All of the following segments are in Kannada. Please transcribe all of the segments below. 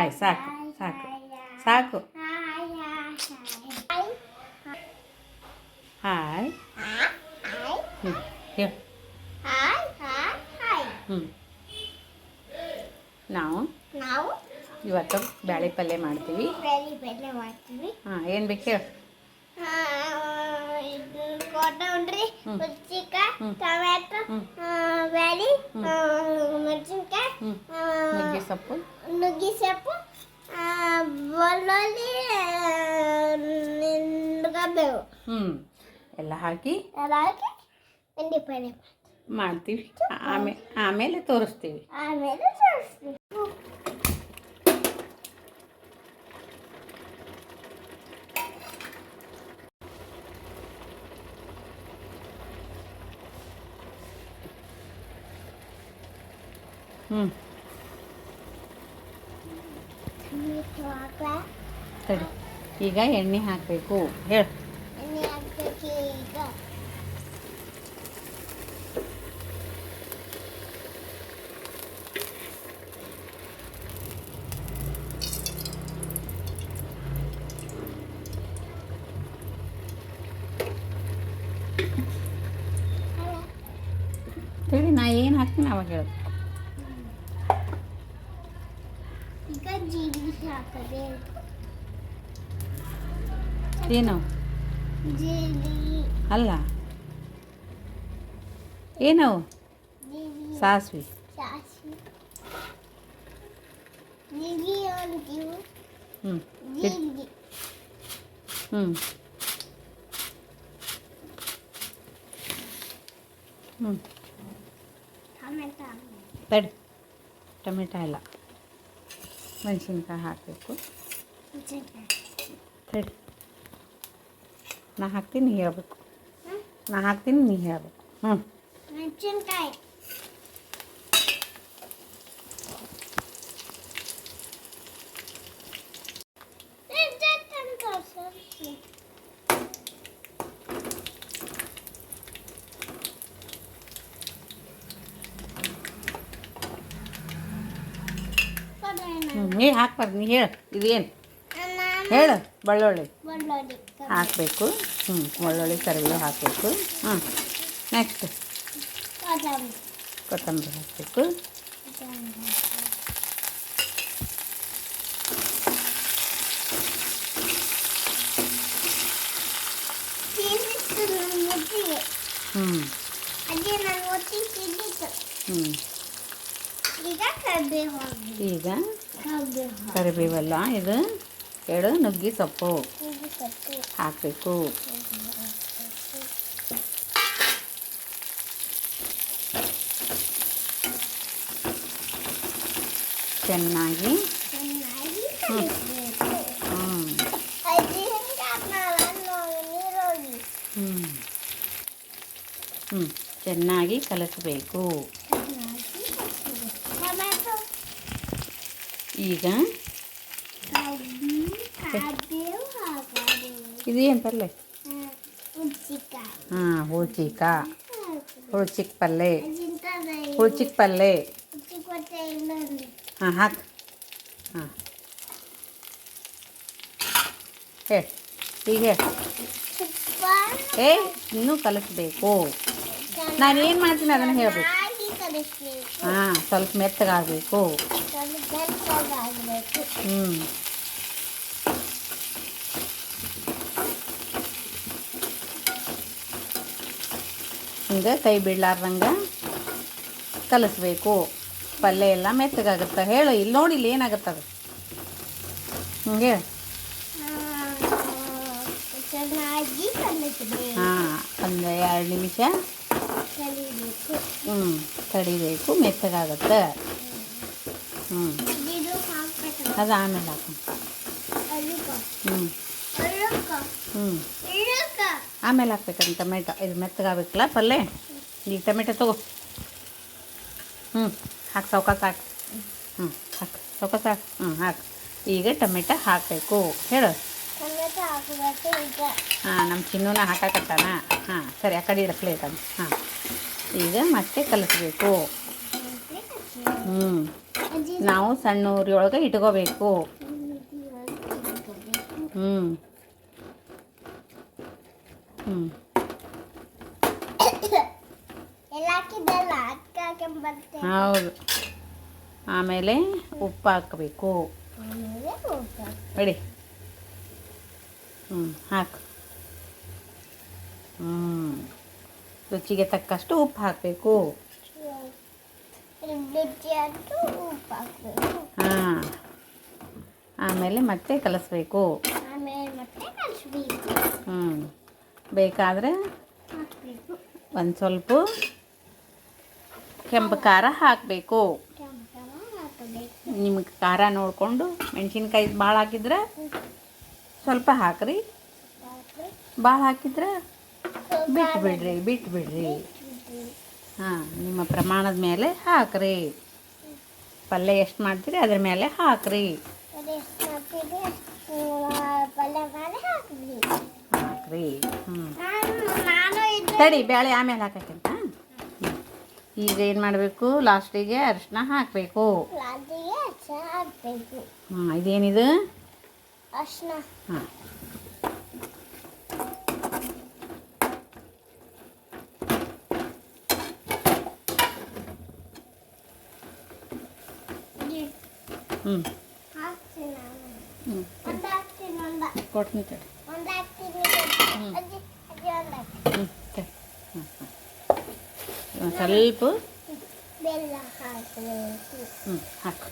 ಹಾಯ್ ಸಾಕು ಸಾಕು ಸಾಕು ಹಾಯ್ ಹ್ಞೂ ಹೇಳು ಹ್ಞೂ ನಾವು ನಾವು ಇವತ್ತು ಬ್ಯಾಳೆ ಪಲ್ಯ ಮಾಡ್ತೀವಿ. ಹಾಂ ಏನು ಬೇಕು ಹೇಳು. ಕೊತ್ತಂಬರಿ ಹ್ಮ್. ಟೊಮ್ಯಾಟೊ. ಬ್ಯಾಳಿ ಮೆಣಸಿನ್ಕಾಯಿ ನುಗ್ಗೆ ಸೊಪ್ಪು. ನುಗ್ಗಿ ಸೊಪ್ಪು ಆ, ಬೆಳ್ಳುಳ್ಳಿ ನಿಂತ್ಕೋಬೇಕು ಹ್ಞೂ ಎಲ್ಲ ಹಾಕಿ ಎಲ್ಲ ಹಾಕಿ ಬೆಂಡಿ ಪಲ್ಯ ಮಾಡ್ತೀವಿ ಆಮೇಲೆ ಆಮೇಲೆ ತೋರಿಸ್ತೀವಿ ಆಮೇಲೆ ತೋರಿಸ್ತೀವಿ ಹ್ಞೂ ಸರಿ ಈಗ ಎಣ್ಣೆ ಹಾಕಬೇಕು. ಹೇಳು. ಹೇಳಿ ನಾ ಏನು ಹಾಕ್ತೀನಿ ಅವಾಗ ಹೇಳು ಈಗ ಜೀರಿಗೆ ಹಾಕಬೇಕು ಏನು? ಅಲ್ಲ. ಏನು? ಸಾಸ್ವಿ. ಹ್ಞೂ ಹ್ಞೂ ಹ್ಞೂ ಟೊಮೆಟೊ. ಇಲ್ಲ ಟೊಮೆಟೊ ಎಲ್ಲ ಮೆಣಸಿನ್ಕಾಯಿ ಹಾಕಬೇಕು. ತಡಿ ನಾ ಹಾಕ್ತೀನಿ ನೀ ಹೇಳ್ಬೇಕು? ನಾ ಹಾಕ್ತೀನಿ ನೀ ಹೇಳ್ಬೇಕು. ಹ್ಞೂ ಮೆಣಸಿನ್ಕಾಯಿ. ಹ್ಞೂ ನೀ ಹಾಕ್ಬಾರ್ದು, ನೀ ಹೇಳು, ಇದೇನು? ಹೇಳು, ಬೆಳ್ಳುಳ್ಳಿ. ಹಾಕಬೇಕು ಹ್ಞೂ ಬೆಳ್ಳುಳ್ಳಿ, ಕರಿಬೇವು ಹಾಕಬೇಕು ಹ್ಞೂ ನೆಕ್ಸ್ಟ್ ಕೊತ್ತಂಬರಿ ಹಾಕಬೇಕು. ಹ್ಞೂ ಹ್ಞೂ ಈಗ? ಕರಿಬೇವಲ್ಲ ಇದು ಎರಡು ನುಗ್ಗಿ ಸೊಪ್ಪು. ಹಾಕಬೇಕು. ಚೆನ್ನಾಗಿ ಹ್ಞೂ ಚೆನ್ನಾಗಿ ಕಲಸಬೇಕು ಚೆನ್ನಾಗಿ ಕಲಿಸ್ಬೇಕು ಟೊಮ್ಯಾಟೊ ಈಗ ಕರ್ಬೇವು ಹಾಕೋದು ಇದು ಏನು ಪಲ್ಯ ಉಚ್ಚಿಕಾಯಿ ಹಾಂ ಹುಳ್ಚಿಕ್ಕ ಹುಳ್ಚಿಕ್ ಪಲ್ಯ ಅಜಿಂತದ ಹುಳ್ಚಿಕ್ ಪಲ್ಯ ಉಚ್ಚಿಕೊಟ್ಟೆ ಇನ್ನೊಂದು ಹಾಂ ಹಾಕು. ಹಾಂ. ಹೇಳಿ ಈಗ ಹೇಳಿ ತುಪ್ಪ ಏ ಇನ್ನೂ ಕಲಿಸ್ಬೇಕು. ನಾನೇನು ಮಾಡ್ತೀನಿ ಅದನ್ನು ಹೇಳ್ಬೇಕು. ಚೆನ್ನಾಗಿ ಕಲಿಸ್ಬೇಕು ಹಾಂ ಸ್ವಲ್ಪ ಮೆತ್ತಗಾಗಬೇಕು. ಸ್ವಲ್ಪ ಬೆಚ್ಚಗಾಗಬೇಕು ಹ್ಞೂ ಹಿಂಗೆ ಕೈ ಬಿಡ್ಲಾರ್ದಂಗೆ ಕಲಿಸ್ಬೇಕು. ಪಲ್ಯ ಎಲ್ಲ ಮೆತ್ತಗಾಗುತ್ತೆ. ಹೇಳು ಇಲ್ಲಿ ನೋಡಿ ಇಲ್ಲಿ ಏನಾಗುತ್ತದು ಹಿಂಗೆ ಚೆನ್ನಾಗಿ ಕಲಿಸ್ಬೇಕು ಹಾಂ ಒಂದು ಎರಡು ನಿಮಿಷ. ಕಲಿಬೇಕು ಹ್ಞೂ ಕಡಿಬೇಕು ಮೆತ್ತಗಾಗುತ್ತೆ. ಹ್ಞೂ ಅದು ಆಮೇಲೆ ಹಾಕು. ಹ್ಞೂ ಹ್ಞೂ ಆಮೇಲೆ ಹಾಕ್ಬೇಕಂತ ಟೊಮೆಟೊ. ಇದು ಮೆತ್ತಗಾಗಬೇಕಲ್ಲ ಪಲ್ಯ ಈಗ ಟೊಮೆಟೊ ತಗೋ. ಹ್ಞೂ ಹಾಕಿ ಸೌಕಾಸ ಹಾಕಿ. ಹ್ಞೂ ಹಾಕು ಸೌಕಾಸ ಹಾಕಿ. ಹ್ಞೂ ಹಾಕು. ಈಗ ಟೊಮೆಟೊ ಹಾಕಬೇಕು. ಹೇಳು. ಹಾಂ ನಮ್ಮ ಚಿನ್ನೂನ ಹಾಕಾಕತ್ತಾನ. ಹಾಂ ಸರಿ ಆ ಕಡೆ ಇಡ ಪ್ಲೇಟ್ ಅದು ಹಾಂ. ಈಗ ಮತ್ತೆ ಕಲಿಸ್ಬೇಕು. ಹ್ಞೂ ನಾವು ಸಣ್ಣ ಉರಿಯೊಳಗೆ ಇಟ್ಕೋಬೇಕು. ಹ್ಞೂ ಹ್ಞೂ ಹೌದು. ಆಮೇಲೆ ಉಪ್ಪು ಹಾಕಬೇಕು. ready ಹ್ಞೂ ಹಾಕು. ಹ್ಞೂ ರುಚಿಗೆ ತಕ್ಕಷ್ಟು ಉಪ್ಪು ಹಾಕಬೇಕು. ಹಾಂ. ಆಮೇಲೆ ಮತ್ತೆ ಕಲಸಬೇಕು. ಹ್ಞೂ ಬೇಕಾದರೆ ಒಂದು ಸ್ವಲ್ಪ ಕೆಂಪು ಖಾರ ಹಾಕಬೇಕು. ನಿಮಗೆ ಖಾರ ನೋಡಿಕೊಂಡು ಮೆಣಸಿನ್ಕಾಯಿ ಭಾಳ ಹಾಕಿದ್ರೆ ಸ್ವಲ್ಪ ಹಾಕ್ರಿ. ಭಾಳ ಹಾಕಿದ್ರೆ ಬಿಟ್ಟು ಬಿಡ್ರಿ ಬಿಟ್ಟು ಬಿಡ್ರಿ. ಹಾಂ ನಿಮ್ಮ ಪ್ರಮಾಣದ ಮೇಲೆ ಹಾಕ್ರಿ. ಪಲ್ಯ ಎಷ್ಟು ಮಾಡ್ತೀರಿ ಅದ್ರ ಮೇಲೆ ಹಾಕ್ರಿ. ಹಾಕ್ರಿ ಹ್ಞೂ ತಡಿ ಬೇಳೆ ಆಮೇಲೆ ಹಾಕಕ್ಕಿಂತ ಈಗ ಏನು ಮಾಡಬೇಕು? ಲಾಸ್ಟಿಗೆ ಅರಿಶಿನ ಹಾಕ್ಬೇಕು. ಹಾಂ ಇದೇನಿದು? ಅರ್ಶಿನ ಹಾಂ. ಹ್ಞೂ ಹ್ಞೂ ಕೊಡ್ತೀನಿ ತಡಿ. ಹ್ಞೂ ತಡಿ. ಹ್ಞೂ ಹ್ಞೂ ಸ್ವಲ್ಪ. ಹ್ಞೂ ಹಾಕು.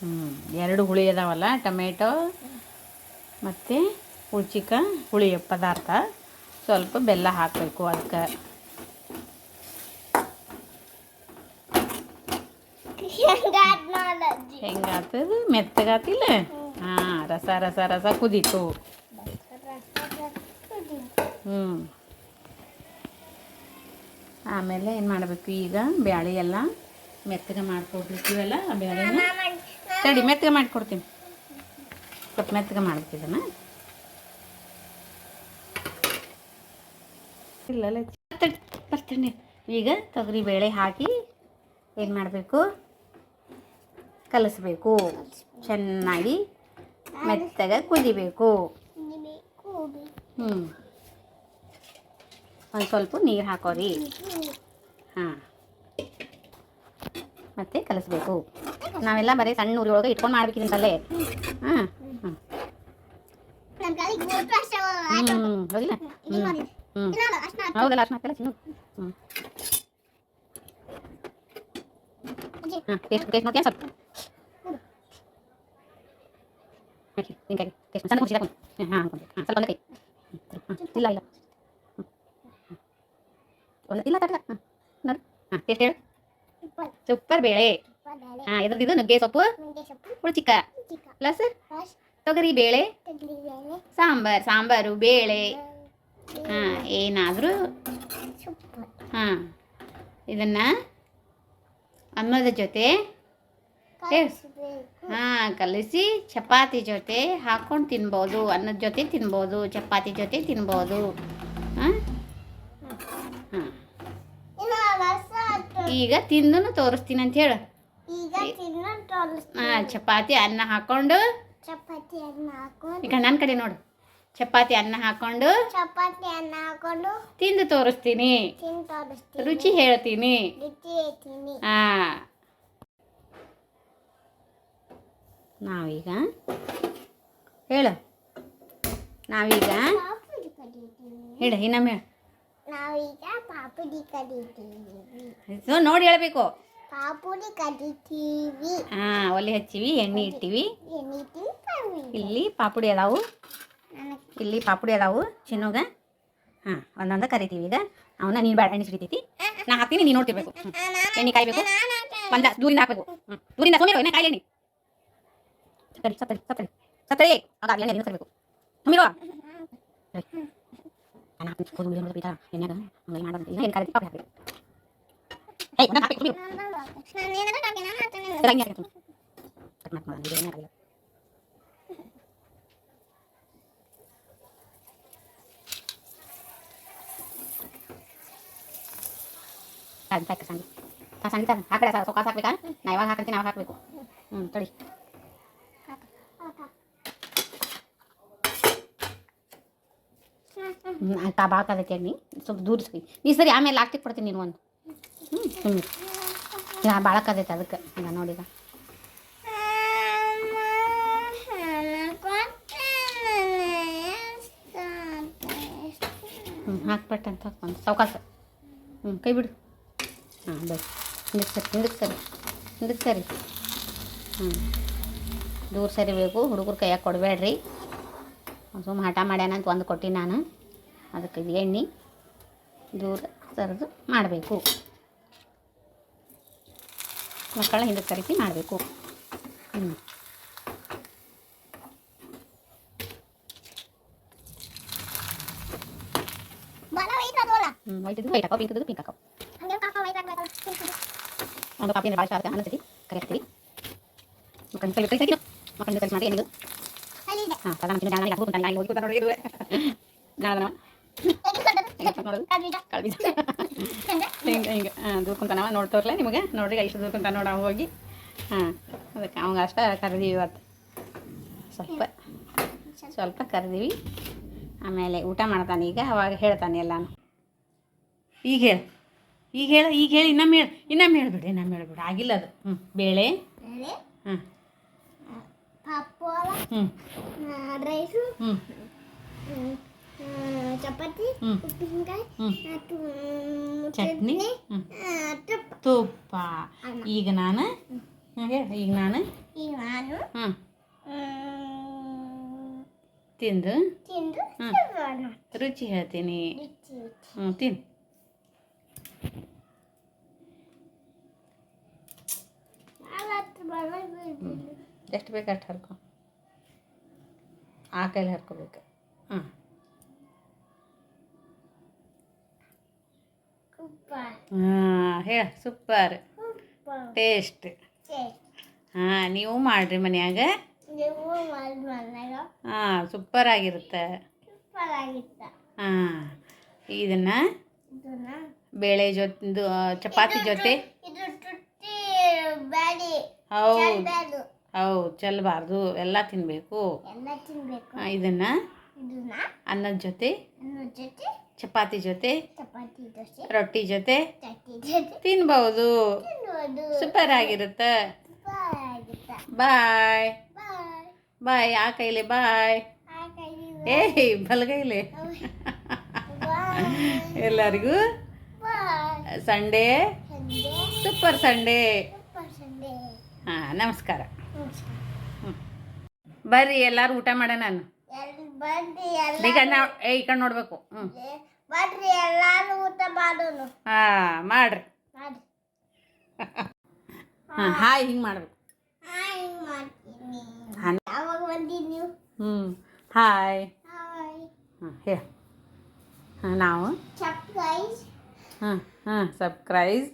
ಹ್ಞೂ ಎರಡು ಹುಳಿ ಅದಾವಲ್ಲ, ಟೊಮೆಟೊ ಮತ್ತು ಹುಳ್ಚಿಕ ಹುಳಿ ಪದಾರ್ಥ. ಸ್ವಲ್ಪ ಬೆಲ್ಲ ಹಾಕಬೇಕು ಅದಕ್ಕೆ. ಮೆತ್ತಗಾತಿಲ್ಲ ಹಾಂ, ರಸ ರಸ ರಸ ಕುದೀತು. ಹ್ಞೂ ಆಮೇಲೆ ಏನು ಮಾಡಬೇಕು ಈಗ? ಬ್ಯಾಳೆ ಎಲ್ಲ ಮೆತ್ತಗೆ ಆ ಬ್ಯಾಳೆನ ತಡಿ, ಮೆತ್ತಗೆ ಮಾಡಿಕೊಡ್ತೀನಿ. ಸ್ವಲ್ಪ ಮೆತ್ತಗೆ ಮಾಡ್ಬೇಕು ಇಲ್ಲ ಬರ್ತೀನಿ ಈಗ ತೊಗರಿ ಬೇಳೆ ಹಾಕಿ ಏನು ಮಾಡಬೇಕು? ಕಲಿಸ್ಬೇಕು. ಚೆನ್ನಾಗಿ ಮೆತ್ತಗೆ ಕುದಿಬೇಕು. ಹ್ಞೂ ಒಂದು ಸ್ವಲ್ಪ ನೀರು ಹಾಕೋರಿ. ಹಾಂ. ಮತ್ತೆ ಕಲಿಸ್ಬೇಕು. ನಾವೆಲ್ಲ ಬರೀ ಸಣ್ಣ ಉರಿ ಒಳಗೆ ಇಟ್ಕೊಂಡು ಮಾಡ್ಬೇಕಿದಂತಲ್ಲೇ ಹಾಂ ವರ್ಷ ಹ್ಞೂ ಹೌದಿಲ್ಲ? ಹ್ಞೂ ಹೌದಲ್ಲ ಅಷ್ಟು ಹ್ಞೂ ಹಾಂ ಕೈ. ಇಲ್ಲ ಇಲ್ಲ. ಸೂಪರ್ ಬೇಳೆ. ಹಾಂ ಎದ್ರದ್ದು ನುಗ್ಗೆ ಸೊಪ್ಪು ಹುಳ್ಚಿಕ್ಕ ಪ್ಲಸ್ ತೊಗರಿ ಬೇಳೆ, ಸಾಂಬಾರ್, ಸಾಂಬಾರು ಬೇಳೆ. ಹಾಂ, ಏನಾದರೂ. ಹಾಂ, ಇದನ್ನು ಅನ್ನದ ಜೊತೆ ಹಾಂ ಕಲಿಸಿ ಚಪಾತಿ ಜೊತೆ ಹಾಕೊಂಡು ತಿನ್ಬೋದು. ಅನ್ನದ ಜೊತೆ ತಿನ್ಬೋದು ಚಪಾತಿ ಜೊತೆ ತಿನ್ಬೋದು. ಹಾಂ? ಈಗ ತಿಂದು ತೋರಿಸ್ತೀನಿ ಅಂತ ಹೇಳು. ಹಾಂ ಚಪಾತಿ ಅನ್ನ ಹಾಕೊಂಡು ಚಪಾತಿ ಅನ್ನ ಹಾಕೊಂಡು ಈಗ ನನ್ನ ಕಡೆ ನೋಡು. ಚಪಾತಿ ಅನ್ನ ಹಾಕೊಂಡು ಚಪಾತಿ ಅನ್ನ ಹಾಕೊಂಡು ತಿಂದು ತೋರಿಸ್ತೀನಿ. ತಿಂದು ತೋರಿಸ್ತೀನಿ. ರುಚಿ ಹೇಳ್ತೀನಿ. ರುಚಿ ಹೇಳ್ತೀನಿ. ಹಾಂ ನಾವೀಗ ಹೇಳು. ನಾವೀಗ ಹೇಳು ಇನ್ನೊಮ್ಮೆ ಹೇಳು. ನಾವೀಗ ಪಾಪುಡಿ ಸೊ ನೋಡಿ ಹೇಳಬೇಕು. ಪಾಪುಡಿ ಕಡಿತೀವಿ ಹಾಂ ಒಲೆ ಹಚ್ಚಿವಿ ಎಣ್ಣೆ ಇಟ್ಟಿವಿ. ಎಣ್ಣೆ ಇಟ್ಟಿವಿ ಇಲ್ಲಿ ಪಾಪುಡಿ ಅದಾವು ಇಲ್ಲಿ ಪಾಪುಡಿ ಅದಾವು ಚಿನ್ನೋಗ. ಹಾಂ ಒಂದೊಂದು ಕರಿತೀವಿ ಈಗ. ಅವನ್ನ ನೀನು ಬೇಡ ಎಣ್ಣೆ ಸಿಡಿತೈತಿ ನಾ ಹಾಕ್ತೀನಿ ನೀನು ನೋಡ್ತಿರ್ಬೇಕು. ಹ್ಞೂ ಎಣ್ಣೆ ಕಾಯ್ಬೇಕು. ಒಂದ ದೂರಿಂದ ಹಾಕ್ಬೇಕು. ಹ್ಞೂ ದೂರಿಂದ ಸುಮಿರೋ ಎಣ್ಣೆ ಕಾಯಿ ಎಣ್ಣೆ. ಸತ್ತರಿ ಸತ್ತರಿ ಸತ್ತರಿ ಸತ್ತರಿ ಆಗ ಎಣ್ಣೆ ನೀನು ತರಬೇಕು ಸುಮಿರೋ ನಾನು ಹಾಕ್ತೀನಿ. ಕೂದಲು ಉಳಿ ಬೀಟ ಎಣ್ಣೆಗ ಹಂಗೆ ಮಾಡೋದು ಈಗ ಎಣ್ಣೆ ಕಾಯ್ತಿ ಪಾಪಡಿ ಹಾಕ್ಬೇಕು. ಏಯ್ ಒಂದೊಂದು ಹಾಕ್ಬೇಕು ಸುಮಿರೋ ನಾನು ಏನಾರ ಹಾಕಿ ನಾನು ಹಾಕ್ತೀನಿ. ಸರಿ ಹಂಗೆ ಹಾಕ್ತೀನಿ. ಕಟ್ ಮಾಡ್ಕೊಂಡು ಇದು ಎಣ್ಣೆ ಹಾಕಿಲ್ಲ ಸಾಕು ಸಾಕು ಸಾಕು ತಾ ಸಂಗೀತ ಹಾಕಡೆ ಸೊಕ್ಕ ಹಾಕ್ಬೇಕಾ ನಾ ಯಾವಾಗ ಹಾಕಂತೀನಿ ಅವಾಗ ಹಾಕಬೇಕು ಹ್ಞೂ ತಡಿ ಹ್ಞೂ ತಾ ಭಾಳ ಕದಕ್ಕೆ ನೀ ಸ್ವಲ್ಪ ದೂರ ಸರಿ ನೀ ಸರಿ ಆಮೇಲೆ ಹಾಕ್ತಿ ಕೊಡ್ತೀನಿ ನೀನು ಒಂದು ಹ್ಞೂ ಸುಮ್ಮನೆ ಯಾ ಭಾಳ ಕದೈತೆ ಅದಕ್ಕೆ ಈಗ ನೋಡಿಗ ಹ್ಞೂ ಹಾಕ್ಬಿಟ್ಟಂತ ಅಂತ ಒಂದು ಸಾವ್ಕಾಸ. ಹ್ಞೂ ಕೈ ಬಿಡು. ಹಾಂ ಬೇಡ ಹಿಂದಕ್ಕೆ ಸರಿ ಹಿಂದಕ್ಕೆ ಸರಿ ಹಿಂದಕ್ಕೆ ಸರಿ ಹ್ಞೂ ದೂರ ಸರಿಬೇಕು ಹುಡುಗರು ಕೈಯಾಗ ಕೊಡಬೇಡ್ರಿ ಸುಮ್ಮ ಹಠ ಮಾಡ್ಯಾನ ಅಂತ ಒಂದು ಕೊಟ್ಟಿನಿ ನಾನು ಅದಕ್ಕೆ ಇದು ಎಣ್ಣೆ ದೂರ ಸರಿದು ಮಾಡಬೇಕು ಮಕ್ಕಳ ಹಿಂದಕ್ಕೆ ಸರಿಸಿ ಮಾಡಬೇಕು ಹ್ಞೂ ಹ್ಞೂ ವೈಟ್ ಇದ್ದು ವೈಟ್ ಹಾಕೋ ಪಿಂಕ್ ಇದ್ದು ಪಿಂಕ್ ಹಾಕೋ ಒಂದು ಕಾಪಿ ಭಾಳ ಶಾರ್ಕ ಅನಿಸ್ತೈತಿ ಕರೆಕ್ತೀವಿ ಮಕ್ಕಳ ಕೈ ಕೈ ಮಕ್ಕಳ ಕೈ ಮಾಡಿ ಏನಿದು ಹಾಂ ಸದಾ ನಮ್ಮ ಜಾಗ ಹಾಕ್ಬೇಕು ನಾನು ಹೋಗಿ ಕೂತ ನೋಡಿ ನೋಡೋದು ಕಳ್ಬೀಜ ಹಿಂಗೆ ಹಿಂಗೆ ಹಾಂ ದೂರ್ಕೊಂತಾನವ ನೋಡ್ತೋರ್ಲೆ ನಿಮಗೆ ನೋಡ್ರಿ ಇಷ್ಟು ದೂರ್ಕೊಂತ ನೋಡ ಹೋಗಿ ಹಾಂ ಅದಕ್ಕೆ ಅವಂಗ ಅಷ್ಟೇ ಕರೆದೀವಿ ಇವತ್ತು ಸ್ವಲ್ಪ ಸ್ವಲ್ಪ ಕರೆದೀವಿ ಆಮೇಲೆ ಊಟ ಮಾಡ್ತಾನೆ ಈಗ ಅವಾಗ ಹೇಳ್ತಾನೆ ಎಲ್ಲಾನು ಈಗ ಹೇಳು. ಈಗ ಹೇಳ ಈಗ ಹೇಳಿ ಇನ್ನೊಮ್ಮೆ ಹೇಳಿ ಇನ್ನೊಮ್ಮೆ ಹೇಳ್ಬಿಡು ಇನ್ನೊಮ್ಮೆ ಹೇಳ್ಬಿಡು. ಆಗಿಲ್ಲ ಅದು. ಹ್ಞೂ ಬೇಳೆ. ಹಾಂ ಹ್ಞೂ ರೈಸು ಹ್ಞೂ ಚಪಾತಿ ಉಪ್ಪಿನಕಾಯಿ ಹ್ಮ್. ಚಟ್ನಿ. ತುಪ್ಪ. ಈಗ ನಾನು? ಈಗ ನಾನು? ಈಗ ನಾನು? ಹಾಂ ತಿಂದು? ತಿಂದು. ರುಚಿ ಹೇಳ್ತೀನಿ. ಹ್ಞೂ ತಿನ್ನು ಎಷ್ಟು ಬೇಕು ಅಷ್ಟು ಹರ್ಕೊ. ಆ ಕೈಲಿ ಹರ್ಕೋಬೇಕು. ಹಾಂ ಹಾಂ ಹೇಳ ಸೂಪರ್. ಟೇಸ್ಟ್. ಹಾಂ ನೀವು ಮಾಡಿರಿ ಮನ್ಯಾಗ. ಹಾಂ ಸೂಪರ್ ಆಗಿರುತ್ತೆ. ಹಾಂ ಇದನ್ನ ಬೇಳೆ ಜೊತೆ ಚಪಾತಿ ಜೊತೆ. ಹೌದು. ಹೌದು ಚೆಲ್ಲಬಾರ್ದು ಎಲ್ಲ ತಿನ್ನಬೇಕು ಇದನ್ನು ಅನ್ನದ ಜೊತೆ ಚಪಾತಿ ಜೊತೆ ರೊಟ್ಟಿ ಜೊತೆ ತಿನ್ಬಹುದು ಸೂಪರ್ ಆಗಿರುತ್ತೆ. ಬಾಯ್. ಬಾಯ್. ಆ ಕೈಲಿ ಬಾಯ್. ಏಯ್ ಬಲಗೈಲಿ. ಎಲ್ಲರಿಗೂ ಸಂಡೇ ಸೂಪರ್ ಸಂಡೇ ಹಾಂ ನಮಸ್ಕಾರ. ಬರ್ರಿ ಎಲ್ಲಾರು ಊಟ ಮಾಡ ನಾನು. ಈಗ ನಾವು ಈ ಕಡೆ ನೋಡ್ಬೇಕು. ಹ್ಞೂ ಹಾಂ ಮಾಡ್ರಿ. ಮಾಡಿ ಹಾಂ ಹಾಯ್ ಹಿಂಗೆ ಮಾಡ್ಬೇಕು. ಹ್ಞೂ ಹಾಯ್. ಹಾಯ್. ಹಾಂ ಹೇ ಹಾಂ ನಾವು. ಹಾಂ ಹಾಂ ಸಬ್ಸ್ಕ್ರೈಬ್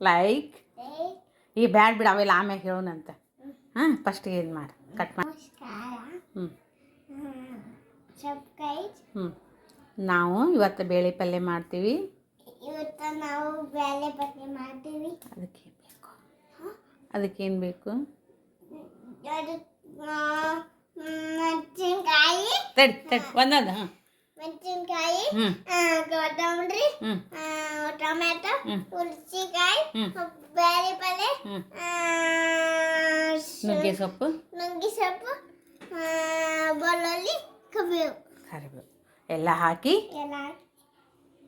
ಲೈಕ್ ಈ ಬ್ಯಾಡ್ ಬಿಡ ಅವೆಲ್ಲ ಆಮೇಲೆ ಹೇಳೋಣಂತ. ಹಾಂ ಫಸ್ಟಿಗೆ ಇದು ಮಾಡಿ? ಕಟ್ ಮಾಡಿ. ಹ್ಞೂ ಹ್ಞೂ ನಾವು ಇವತ್ತು ಬೇಳೆ ಪಲ್ಯ ಮಾಡ್ತೀವಿ. ಇವತ್ತು ನಾವು ಬೇಳೆ ಪಲ್ಯ ಮಾಡ್ತೀವಿ. ಅದಕ್ಕೆ ಬೇಕು? ಅದಕ್ಕೇನು ಬೇಕು? ತಡಿ ತಡಿ ಒಂದೊಂದು ಹಾಂ ಮೆಣಸಿನ್ಕಾಯಿ ಕೊತ್ತಂಬರಿ ಟೊಮೆಟೊ. ಹುಣಸಿಕಾಯಿ ಬೇರೆ ಸ- ನುಗ್ಗೆ ಸೊಪ್ಪು. ನುಗ್ಗೆ ಸೊಪ್ಪು ಬೆಳ್ಳುಳ್ಳಿ ಕಬೇವು ಕರಿಬೇವು. ಎಲ್ಲ ಹಾಕಿ. ಎಲ್ಲ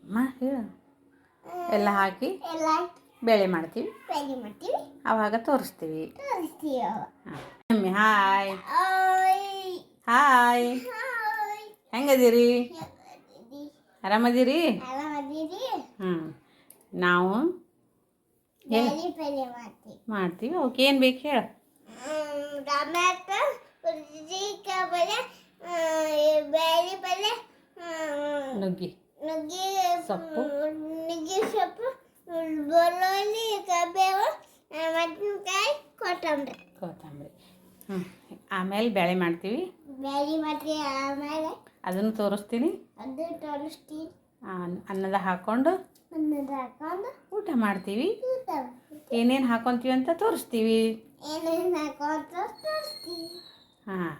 ಮಾ ಹೇಳು. ಎಲ್ಲ ಹಾಕಿ. ಎಲ್ಲ ಬೇಳೆ ಮಾಡ್ತೀವಿ. ಬೇಳೆ ಮಾಡ್ತೀವಿ. ಅವಾಗ ತೋರಿಸ್ತೀವಿ. ತೋರಿಸ್ತೀವಿ ಹಾಯ್. ಹಾಯ್. ಹೆಂಗದಿರಿ? ಆರಾಮದಿರಿ? ಹ್ಞೂ ನಾವು ಮಾಡ್ತೀವಿ. ಅವಕ್ಕೆ ಏನು ಬೇಕು ಹೇಳು. ಆ, ಬೇಳೆ ಪಲ್ಯ ನುಗ್ಗಿ. ನುಗ್ಗಿ ಸೊಪ್ಪು. ನುಗ್ಗಿ ಸೊಪ್ಪು ಬೆಳ್ಳುಳ್ಳಿ ಕಬೇವು ಮೆಣಸಿನ್ಕಾಯಿ ಕೊತ್ತಂಬರಿ. ಕೊತ್ತಂಬರಿ. ಹ್ಞೂ ಆಮೇಲೆ ಬೇಳೆ ಮಾಡ್ತೀವಿ. ಬೇಳೆ ಮಾಡ್ತೀವಿ. ಆಮೇಲೆ ಅದನ್ನು ತೋರಿಸ್ತೀನಿ. ಅನ್ನದ ಹಾಕ್ಕೊಂಡು ಹಾಕೊಂಡು ಊಟ ಮಾಡ್ತೀವಿ. ಏನೇನು ಹಾಕೊಂತೀವಿ ಅಂತ ತೋರಿಸ್ತೀವಿ. ತೋರಿಸ್ತೀವಿ